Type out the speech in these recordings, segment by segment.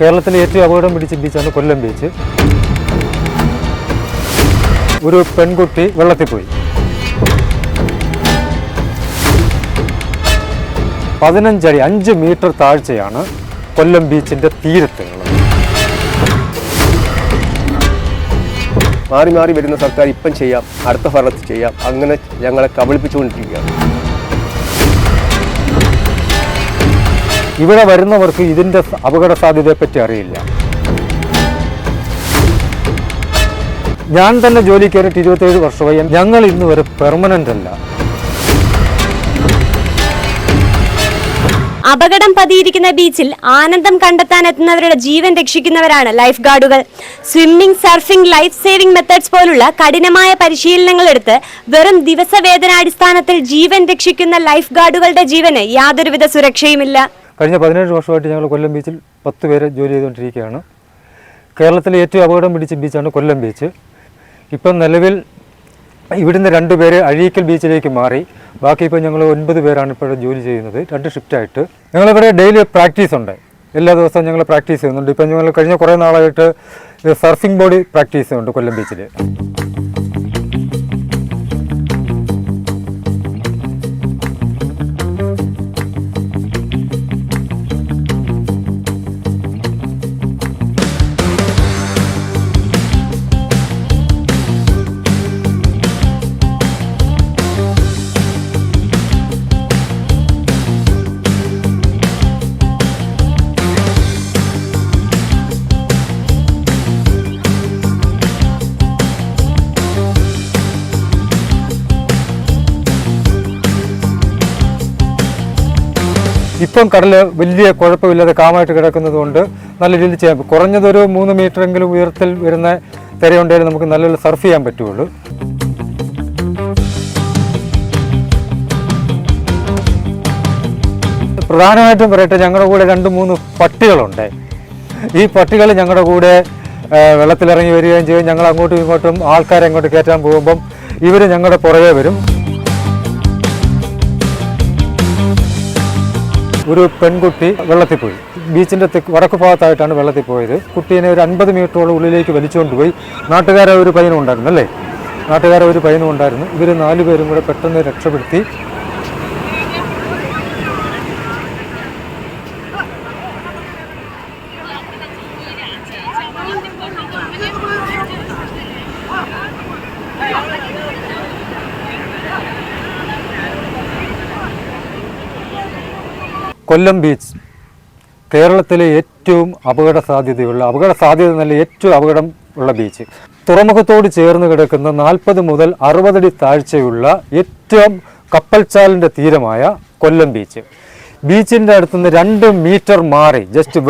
കേരളത്തിലെ ഏറ്റവും അപകടം പിടിച്ച ബീച്ചാണ് കൊല്ലം ബീച്ച്. ഒരു പെൺകുട്ടി വെള്ളത്തിൽ പോയി പതിനഞ്ചടി അഞ്ച് മീറ്റർ താഴ്ചയാണ് കൊല്ലം ബീച്ചിന്റെ തീരത്തുള്ളത്. മാറി മാറി വരുന്ന സർക്കാർ ഇപ്പം ചെയ്യാം അടുത്ത ഭരണത്തിൽ ചെയ്യാം അങ്ങനെ ഞങ്ങളെ കബളിപ്പിച്ചുകൊണ്ടിരിക്കുകയാണ്. ഇവിടെ വരുന്നവർക്ക് ഇതിന്റെ അപകട സാധ്യതയെപ്പറ്റി അറിയില്ല. ഞാൻ തന്നെ ജോലി കയറിയിട്ട് ഇരുപത്തേഴ് വർഷമായി. ഞങ്ങൾ ഇന്ന് വരെ പെർമനന്റ് അല്ല. അപകടം പതിയിരിക്കുന്ന ബീച്ചിൽ ആനന്ദം കണ്ടെത്താൻ എത്തുന്നവരുടെ ജീവൻ രക്ഷിക്കുന്നവരാണ് life ഗാർഡുകൾ. Swimming surfing life saving methods പോലുള്ള കഠിനമായ പരിശീലനങ്ങൾ എടുത്ത് വെറും ദിവസവേതനാടിസ്ഥാനത്തിൽ ജീവൻ രക്ഷിക്കുന്ന ലൈഫ് ഗാർഡുകളുടെ ജീവന് യാതൊരുവിധ സുരക്ഷയുമില്ല. കഴിഞ്ഞ പതിനേഴ് വർഷമായിട്ട് ഞങ്ങൾ കൊല്ലം ബീച്ചിൽ പത്ത് പേര് ജോലി ചെയ്തുകൊണ്ടിരിക്കുകയാണ്. കേരളത്തിലെ ഏറ്റവും അപകടം പിടിച്ച ബീച്ചാണ് കൊല്ലം ബീച്ച്. ഇപ്പം നിലവിൽ ഇവിടുന്ന് രണ്ട് പേര് അഴീക്കൽ ബീച്ചിലേക്ക് മാറി. ബാക്കി ഇപ്പോൾ ഞങ്ങൾ ഒൻപത് പേരാണ് ഇപ്പോൾ ജോലി ചെയ്യുന്നത്. രണ്ട് ഷിഫ്റ്റായിട്ട് ഞങ്ങളിവിടെ ഡെയിലി പ്രാക്ടീസ് ഉണ്ട്. എല്ലാ ദിവസവും ഞങ്ങൾ പ്രാക്ടീസ് ചെയ്യുന്നുണ്ട്. ഇപ്പം ഞങ്ങൾ കഴിഞ്ഞ കുറേ നാളായിട്ട് സർഫിംഗ് ബോഡി പ്രാക്ടീസ് ചെയ്യുന്നുണ്ട് കൊല്ലം ബീച്ചിൽ ഇപ്പം കടൽ വലിയ കുഴപ്പമില്ലാതെ കാമായിട്ട് കിടക്കുന്നതുകൊണ്ട് നല്ല രീതിയിൽ ചെയ്യാം കുറഞ്ഞതൊരു മൂന്ന് മീറ്ററെങ്കിലും ഉയരത്തിൽ വരുന്ന തിരയുണ്ടെങ്കിൽ നമുക്ക് നല്ലൊരു സർഫ് ചെയ്യാൻ പറ്റുള്ളൂ. പ്രധാനമായിട്ടും പറയട്ടെ ഞങ്ങളുടെ കൂടെ രണ്ട് മൂന്ന് പട്ടികളുണ്ട്. ഈ പട്ടികൾ ഞങ്ങളുടെ കൂടെ വെള്ളത്തിലിറങ്ങി വരികയും ചെയ്യും. ഞങ്ങൾ അങ്ങോട്ടും ഇങ്ങോട്ടും ആൾക്കാരെ അങ്ങോട്ട് കയറ്റാൻ പോകുമ്പം ഇവർ ഞങ്ങളുടെ പുറകെ വരും. ഒരു പെൺകുട്ടി വെള്ളത്തിൽ പോയി ബീച്ചിന്റെ തെക്ക് വടക്ക് ഭാഗത്തായിട്ടാണ് വെള്ളത്തിൽ പോയത് കുട്ടീനെ ഒരു അൻപത് മീറ്ററോളം ഉള്ളിലേക്ക് വലിച്ചുകൊണ്ട് പോയി. നാട്ടുകാരെ ഒരു പയ്യനും ഉണ്ടായിരുന്നു അല്ലേ? നാട്ടുകാരെ ഒരു പയ്യനും ഉണ്ടായിരുന്നു. ഇവർ നാല് പേരും കൂടെ പെട്ടെന്ന് രക്ഷപ്പെടുത്തി. കൊല്ലം ബീച്ച് കേരളത്തിലെ ഏറ്റവും അപകട സാധ്യതയുള്ള അപകട സാധ്യത നല്ല ഏറ്റവും അപകടം ഉള്ള ബീച്ച് തുറമുഖത്തോട് ചേർന്ന് കിടക്കുന്ന നാൽപ്പത് മുതൽ അറുപതടി താഴ്ചയുള്ള ഏറ്റവും കപ്പൽച്ചാലിന്റെ തീരമായ കൊല്ലം ബീച്ച് ബീച്ചിന്റെ അടുത്തുനിന്ന് രണ്ട് മീറ്റർ മാറി ജസ്റ്റ്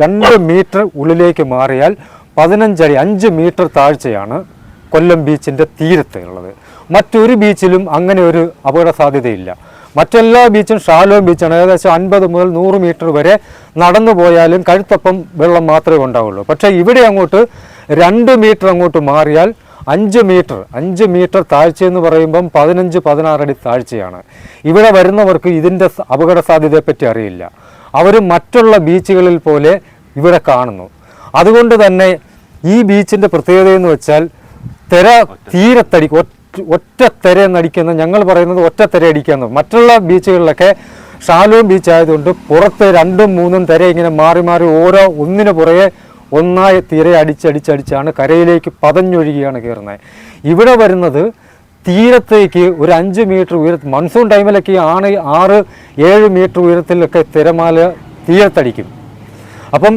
രണ്ട് മീറ്റർ ഉള്ളിലേക്ക് മാറിയാൽ പതിനഞ്ചടി അഞ്ച് മീറ്റർ താഴ്ചയാണ് കൊല്ലം ബീച്ചിന്റെ തീരത്തുള്ളത്. മറ്റൊരു ബീച്ചിലും അങ്ങനെ ഒരു അപകട സാധ്യതയില്ല മറ്റെല്ലാ ബീച്ചും ഷാലോ ബീച്ചാണ്. ഏകദേശം അൻപത് മുതൽ നൂറ് മീറ്റർ വരെ നടന്നു പോയാലും കഴുത്തപ്പം വെള്ളം മാത്രമേ ഉണ്ടാവുള്ളൂ. പക്ഷേ ഇവിടെ അങ്ങോട്ട് രണ്ട് മീറ്റർ അങ്ങോട്ട് മാറിയാൽ അഞ്ച് മീറ്റർ അഞ്ച് മീറ്റർ താഴ്ച എന്ന് പറയുമ്പം പതിനഞ്ച് പതിനാറടി താഴ്ചയാണ്. ഇവിടെ വരുന്നവർക്ക് ഇതിന്റെ അപകട സാധ്യതയെപ്പറ്റി അറിയില്ല. അവർ മറ്റുള്ള ബീച്ചുകളിൽ പോലെ ഇവിടെ കാണുന്നു. അതുകൊണ്ട് തന്നെ ഈ ബീച്ചിന്റെ പ്രത്യേകത എന്ന് വെച്ചാൽ തിര തീരത്തടി ഒറ്റ ഒറ്റ തിര എന്നടിക്കുന്ന ഞങ്ങൾ പറയുന്നത് ഒറ്റ തിര അടിക്കാന്ന് മറ്റുള്ള ബീച്ചുകളിലൊക്കെ ഷാലൂം ബീച്ച് ആയതുകൊണ്ട് പുറത്ത് രണ്ടും മൂന്നും തിര ഇങ്ങനെ മാറി മാറി ഓരോ ഒന്നിനു പുറകെ ഒന്നായി തിര അടിച്ചടിച്ചടിച്ചാണ് കരയിലേക്ക് പതഞ്ഞൊഴുകിയാണ് കയറുന്നത്. ഇവിടെ വരുന്നത് തീരത്തേക്ക് ഒരു അഞ്ച് മീറ്റർ ഉയര മൺസൂൺ ടൈമിലൊക്കെ ആണ് ആറ് ഏഴ് മീറ്റർ ഉയരത്തിലൊക്കെ തിരമാല തീരത്തടിക്കും. അപ്പം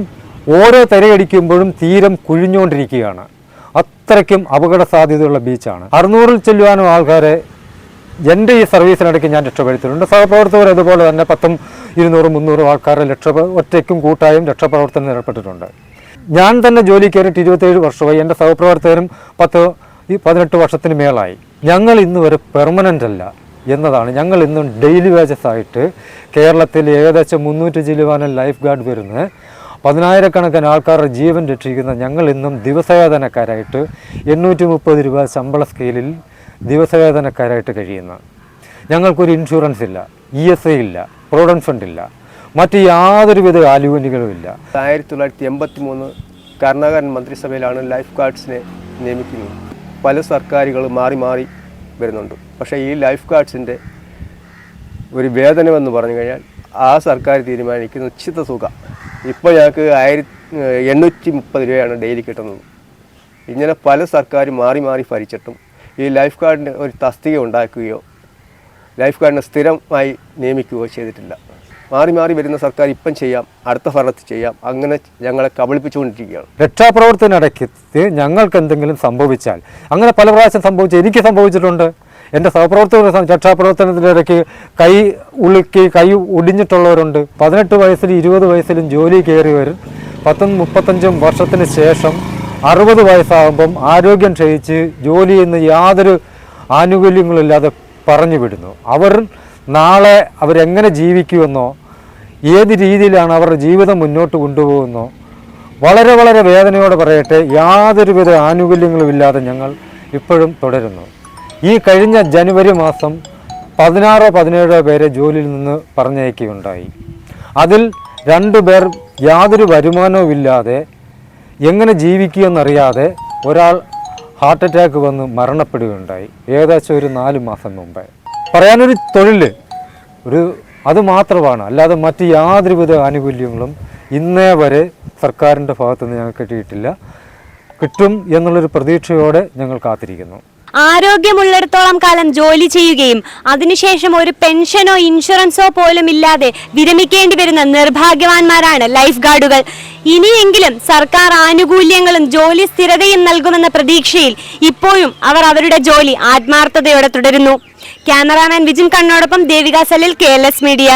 ഓരോ തിരയടിക്കുമ്പോഴും തീരം കുഴിഞ്ഞുകൊണ്ടിരിക്കുകയാണ് അത്രയ്ക്കും അപകട സാധ്യതയുള്ള ബീച്ചാണ്. അറുന്നൂറിൽ ചെല്ലുവാനും ആൾക്കാരെ എന്റെ ഈ സർവീസിനിടയ്ക്ക് ഞാൻ രക്ഷപ്പെടുത്തിയിട്ടുണ്ട്. സഹപ്രവർത്തകർ അതുപോലെ തന്നെ പത്തും ഇരുന്നൂറും മുന്നൂറും ആൾക്കാരെ രക്ഷ ഒറ്റയ്ക്കും കൂട്ടായും രക്ഷാപ്രവർത്തനം ഏർപ്പെട്ടിട്ടുണ്ട്. ഞാൻ തന്നെ ജോലി കയറിയിട്ട് ഇരുപത്തേഴ് വർഷമായി. എന്റെ സഹപ്രവർത്തകരും പത്ത് ഈ പതിനെട്ട് വർഷത്തിന് മേളായി. ഞങ്ങൾ ഇന്ന് വരെ പെർമനന്റ് അല്ല എന്നതാണ്. ഞങ്ങൾ ഇന്നും ഡെയിലി വേജസ് ആയിട്ട് കേരളത്തിൽ ഏകദേശം മുന്നൂറ്റി ജില്ലുവാനും ലൈഫ് ഗാർഡ് വരുന്നത് പതിനായിരക്കണക്കിന് ആൾക്കാരുടെ ജീവൻ രക്ഷിക്കുന്ന ഞങ്ങൾ ഇന്നും ദിവസവേതനക്കാരായിട്ട് എണ്ണൂറ്റി മുപ്പത് രൂപ ശമ്പള സ്കെയിലിൽ ദിവസവേതനക്കാരായിട്ട് കഴിയുന്ന. ഞങ്ങൾക്കൊരു ഇൻഷുറൻസ് ഇല്ല ഇ എസ് ഐ ഇല്ല പ്രൊവിഡന്റ് ഫണ്ട് ഇല്ല മറ്റ് യാതൊരുവിധ ആനുകൂല്യങ്ങളും ഇല്ല. ആയിരത്തി തൊള്ളായിരത്തി എൺപത്തി മൂന്ന് കർണാടകൻ മന്ത്രിസഭയിലാണ് ലൈഫ് ഗാർഡ്സിനെ നിയമിക്കുന്നത്. പല സർക്കാരുകൾ മാറി മാറി വരുന്നുണ്ട്. പക്ഷേ ഈ ലൈഫ് ഗാർഡ്സിന്റെ ഒരു വേതനമെന്ന് പറഞ്ഞു കഴിഞ്ഞാൽ ആ സർക്കാർ തീരുമാനിക്കുന്ന നിശ്ചിത തുക ഇപ്പോൾ ഞങ്ങൾക്ക് ആയിരത്തി എണ്ണൂറ്റി മുപ്പത് രൂപയാണ് ഡെയിലി കിട്ടുന്നത്. ഇങ്ങനെ പല സർക്കാർ മാറി മാറി ഭരിച്ചിട്ടും ഈ ലൈഫ് ഗാർഡിന്റെ ഒരു തസ്തിക ഉണ്ടാക്കുകയോ ലൈഫ് ഗാർഡിനെ സ്ഥിരമായി നിയമിക്കുകയോ ചെയ്തിട്ടില്ല. മാറി മാറി വരുന്ന സർക്കാർ ഇപ്പം ചെയ്യാം അടുത്ത ഭരണത്തിൽ ചെയ്യാം അങ്ങനെ ഞങ്ങളെ കബളിപ്പിച്ചുകൊണ്ടിരിക്കുകയാണ്. രക്ഷാപ്രവർത്തനത്തിനിടയ്ക്ക് ഞങ്ങൾക്ക് എന്തെങ്കിലും സംഭവിച്ചാൽ അങ്ങനെ പല പ്രാവശ്യം സംഭവിച്ചു എനിക്ക് സംഭവിച്ചിട്ടുണ്ട്. എന്റെ സഹപ്രവർത്തകർ രക്ഷാപ്രവർത്തനത്തിന്റെ ഇടയ്ക്ക് കൈ ഉളുക്കി കൈ ഒടിഞ്ഞിട്ടുള്ളവരുണ്ട്. പതിനെട്ട് വയസ്സിൽ ഇരുപത് വയസ്സിലും ജോലി കയറിയവർ പത്തും മുപ്പത്തഞ്ചും വർഷത്തിന് ശേഷം അറുപത് വയസ്സാകുമ്പം ആരോഗ്യം ക്ഷയിച്ച് ജോലി ചെയ്യുന്ന യാതൊരു ആനുകൂല്യങ്ങളില്ലാതെ പറഞ്ഞു വിടുന്നു. അവർ നാളെ അവരെങ്ങനെ ജീവിക്കുമെന്നോ ഏത് രീതിയിലാണ് അവരുടെ ജീവിതം മുന്നോട്ട് കൊണ്ടുപോകുന്നോ വളരെ വളരെ വേദനയോടെ പറയട്ടെ യാതൊരുവിധ ആനുകൂല്യങ്ങളുമില്ലാതെ ഞങ്ങൾ ഇപ്പോഴും തുടരുന്നു. ഈ കഴിഞ്ഞ ജനുവരി മാസം പതിനാറോ പതിനേഴോ പേരെ ജോലിയിൽ നിന്ന് പറഞ്ഞയക്കുകയുണ്ടായി. അതിൽ രണ്ടു പേർ യാതൊരു വരുമാനവും ഇല്ലാതെ എങ്ങനെ ജീവിക്കുമെന്നറിയാതെ ഒരാൾ ഹാർട്ട് അറ്റാക്ക് വന്ന് മരണപ്പെടുകയുണ്ടായി. ഏകദേശം ഒരു നാല് മാസം മുമ്പേ. പറയാനൊരു തൊഴിൽ ഒരു അത് മാത്രമാണ്. അല്ലാതെ മറ്റ് യാതൊരുവിധ ആനുകൂല്യങ്ങളും ഇന്നേ വരെ സർക്കാരിന്റെ ഭാഗത്തുനിന്ന് ഞങ്ങൾക്ക് കിട്ടിയിട്ടില്ല. കിട്ടും എന്നുള്ളൊരു പ്രതീക്ഷയോടെ ഞങ്ങൾ കാത്തിരിക്കുന്നു. ആരോഗ്യമുള്ളിടത്തോളം കാലം ജോലി ചെയ്യുകയും അതിനുശേഷം ഒരു പെൻഷനോ ഇൻഷുറൻസോ പോലും ഇല്ലാതെ വിരമിക്കേണ്ടി വരുന്ന നിർഭാഗ്യവാന്മാരാണ് ലൈഫ് ഗാർഡുകൾ. ഇനിയെങ്കിലും സർക്കാർ ആനുകൂല്യങ്ങളും ജോലി സ്ഥിരതയും നൽകുമെന്ന പ്രതീക്ഷയിൽ ഇപ്പോഴും അവർ അവരുടെ ജോലി ആത്മാർത്ഥതയോടെ തുടരുന്നു. ക്യാമറാമാൻ വിജിൻ കണ്ണോടൊപ്പം ദേവിക സലിൽ കെ മീഡിയ.